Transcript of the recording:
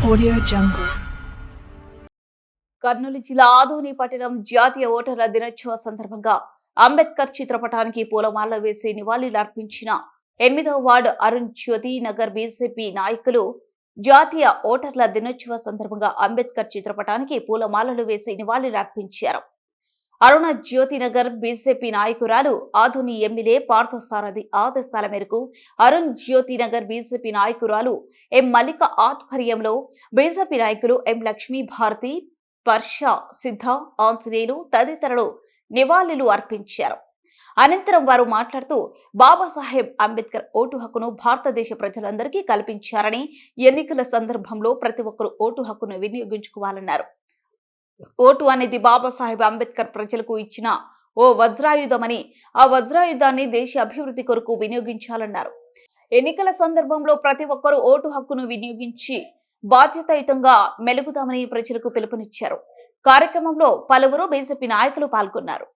Audio Jungle. Kurnool జిల్లా ఆదోని పట్టణం జాతీయ ఓటర్ల దినోత్సవ సందర్భంగా అంబేద్కర్ చిత్రపటానికి పూలమాల వేసి నివాళులర్పించిన ఎనిమిదవ వార్డు అరుణ్ జ్యోతి నగర్ బీజేపీ నాయకులు జాతీయ ఓటర్ల దినోత్సవ సందర్భంగా అంబేద్కర్ చిత్రపటానికి పూలమాలలు వేసి నివాళులర్పించారు అరుణ జ్యోతినగర్ బీజేపీ నాయకురాలు ఆధుని ఎమ్మెల్యే పార్థసారథి ఆదేశాల మేరకు అరుణ్ జ్యోతినగర్ బీజేపీ నాయకురాలు ఎం మల్లిక ఆధ్వర్యంలో బీజేపీ నాయకులు ఎం లక్ష్మీ భారతి పర్ష సిద్ధ ఆంజనేయులు తదితరులు నివాళులు అర్పించారు. అనంతరం వారు మాట్లాడుతూ బాబాసాహెబ్ అంబేద్కర్ ఓటు హక్కును భారతదేశ ప్రజలందరికీ కల్పించారని ఎన్నికల సందర్భంలో ప్రతి ఒక్కరూ ఓటు హక్కును వినియోగించుకోవాలన్నారు. ఓటు అనేది బాబాసాహెబ్ అంబేద్కర్ ప్రజలకు ఇచ్చిన ఓ వజ్రాయుధమని ఆ వజ్రాయుధాన్ని దేశ అభివృద్ధి కొరకు వినియోగించాలన్నారు. ఎన్నికల సందర్భంలో ప్రతి ఒక్కరూ ఓటు హక్కును వినియోగించి బాధ్యతాయుతంగా మెలుగుదామని ప్రజలకు పిలుపునిచ్చారు. కార్యక్రమంలో పలువురు బీజేపీ నాయకులు పాల్గొన్నారు.